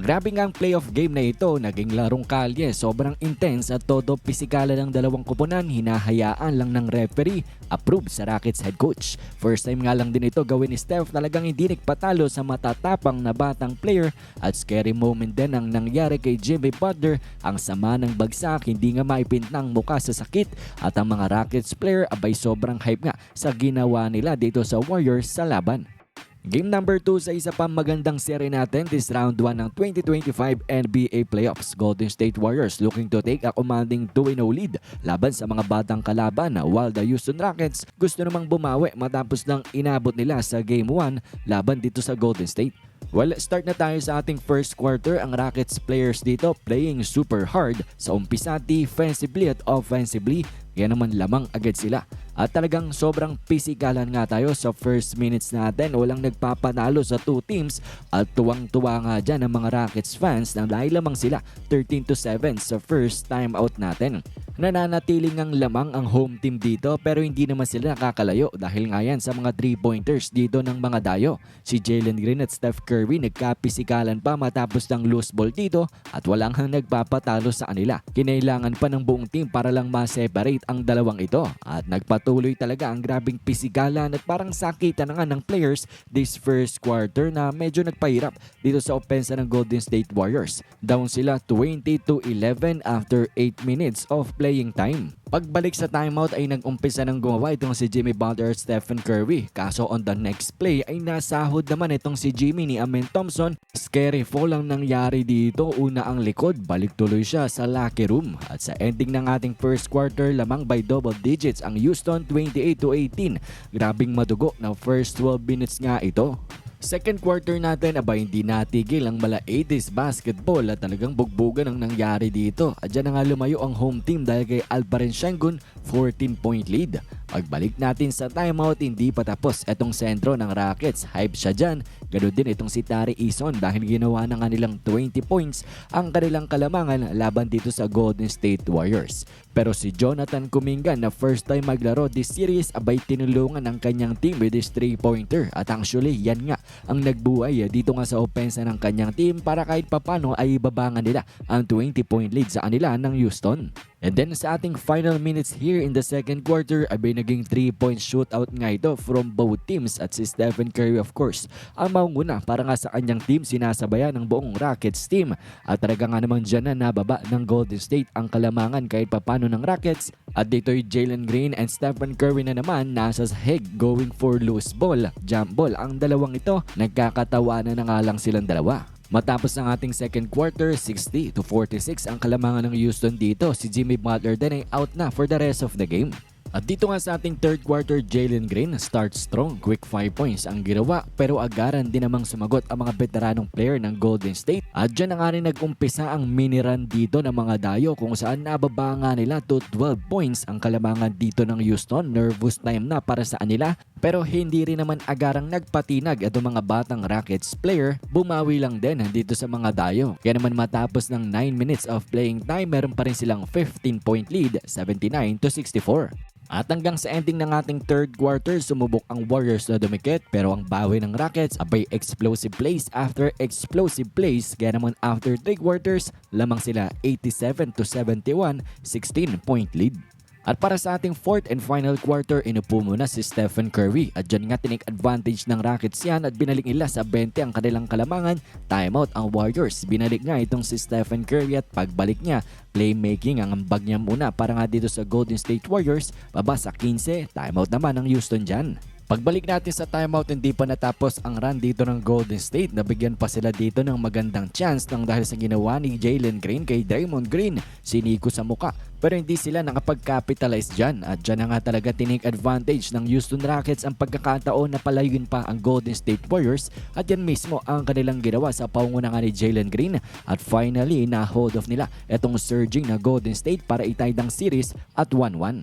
Grabe nga ang playoff game na ito, naging larong kalye, sobrang intense at todo pisikala ng dalawang kupunan, hinahayaan lang ng referee, approve sa Rockets head coach. First time nga lang din ito gawin ni Steph, talagang hindi nagpatalo sa matatapang na batang player. At scary moment din ang nangyari kay Jimmy Butler, ang sama ng bagsak, hindi nga maipintang muka sa sakit. At ang mga Rockets player abay sobrang hype nga sa ginawa nila dito sa Warriors sa laban. Game number 2 sa isa pang magandang seri natin this round 1 ng 2025 NBA Playoffs. Golden State Warriors looking to take a commanding 2-0 lead laban sa mga batang kalaban while the Houston Rockets gusto namang bumawi matapos lang inabot nila sa Game 1 laban dito sa Golden State. Well, start na tayo sa ating first quarter. Ang Rockets players dito playing super hard sa umpisa defensively at offensively. Kaya naman lamang agad sila. At talagang sobrang pisikalan nga tayo sa first minutes natin. Walang nagpapanalo sa two teams at tuwang-tuwa nga dyan ang mga Rockets fans na dahil lamang sila 13 to 7 sa first time out natin. Nananatiling ang lamang ang home team dito pero hindi naman sila nakakalayo dahil nga yan sa mga 3-pointers dito ng mga dayo. Si Jalen Green at Steph Curry nagkapisikalan pa matapos ng loose ball dito at walang hang nagpapatalo sa kanila. Kinailangan pa ng buong team para lang ma-separate ang dalawang ito at nagpatuloy talaga ang grabing pisikalan at parang sakitan na nga ng players this first quarter na medyo nagpahirap dito sa opensa ng Golden State Warriors. Down sila 20 to 11 after 8 minutes of playing time. Pagbalik sa timeout ay nag-umpisa ng gumawa itong si Jimmy Butler at Stephen Curry. Kaso on the next play ay nasahod naman itong si Jimmy ni Amen Thompson. Scary fall ang nangyari dito. Una ang likod, balik tuloy siya sa locker room. At sa ending ng ating first quarter, lamang by double digits ang Houston 28 to 18. Grabing madugo na first 12 minutes nga ito. Second quarter natin, aba hindi natigil ang mala 80s basketball at talagang bugbugan ang nangyari dito. At dyan na nga lumayo ang home team dahil kay Alperen Sengun 14 point lead. Pagbalik natin sa timeout, hindi pa tapos itong sentro ng Rockets. Hype siya dyan. Ganun din itong si Tari Eason dahil ginawa na nga nilang 20 points ang kanilang kalamangan laban dito sa Golden State Warriors. Pero si Jonathan Kuminga na first time maglaro this series abay tinulungan ang kanyang team with his 3-pointer. At actually, yan nga ang nagbuhay dito nga sa opensa ng kanyang team para kahit papano ay babangan nila ang 20-point lead sa kanila ng Houston. And then sa ating final minutes here in the second quarter ay naging 3-point shootout nga ito from both teams at si Stephen Curry of course. Ang maunguna para nga sa kanyang team sinasabayan ng buong Rockets team. At talaga nga naman dyan na nababa ng Golden State ang kalamangan kahit papano ng Rockets. At dito'y Jalen Green and Stephen Curry na naman nasa sahig going for loose ball, jump ball. Ang dalawang ito nagkakatawanan na nga lang silang dalawa. Matapos ang ating second quarter, 60 to 46 ang kalamangan ng Houston dito. Si Jimmy Butler din ay out na for the rest of the game. At dito nga sa ating third quarter, Jalen Green start strong, quick 5 points ang ginawa pero agaran din namang sumagot ang mga veteranong player ng Golden State. At dyan nga rin nag-umpisa ang mini run dito ng mga dayo kung saan nababa nga nila to 12 points ang kalamangan dito ng Houston. Nervous time na para sa kanila pero hindi rin naman agarang nagpatinag itong mga batang Rockets player. Bumawi lang din dito sa mga dayo. Kaya naman matapos ng 9 minutes of playing time, meron pa rin silang 15 point lead, 79 to 64. At hanggang sa ending ng ating third quarter, sumubok ang Warriors na dumikit pero ang bawi ng Rockets abay explosive plays after explosive plays kaya naman after 3 quarters, lamang sila 87 to 71, 16 point lead. At para sa ating fourth and final quarter, inupo muna si Stephen Curry at dyan nga tinik advantage ng Rockets yan at binalik nila sa 20 ang kanilang kalamangan. Timeout ang Warriors. Binalik nga itong si Stephen Curry at pagbalik niya, playmaking ang ambag niya muna para nga dito sa Golden State Warriors. Baba sa 15, timeout naman ang Houston dyan. Pagbalik natin sa timeout, hindi pa natapos ang run dito ng Golden State. Nabigyan pa sila dito ng magandang chance nang dahil sa ginawa ni Jalen Green kay Draymond Green. Siniko sa muka. Pero hindi sila nakapag-capitalize dyan. At dyan na nga talaga tinake advantage ng Houston Rockets ang pagkakataon na palayuin pa ang Golden State Warriors. At yan mismo ang kanilang ginawa sa paunguna nga ni Jalen Green. At finally, na-hold off nila itong surging na Golden State para itaydang series at 1-1.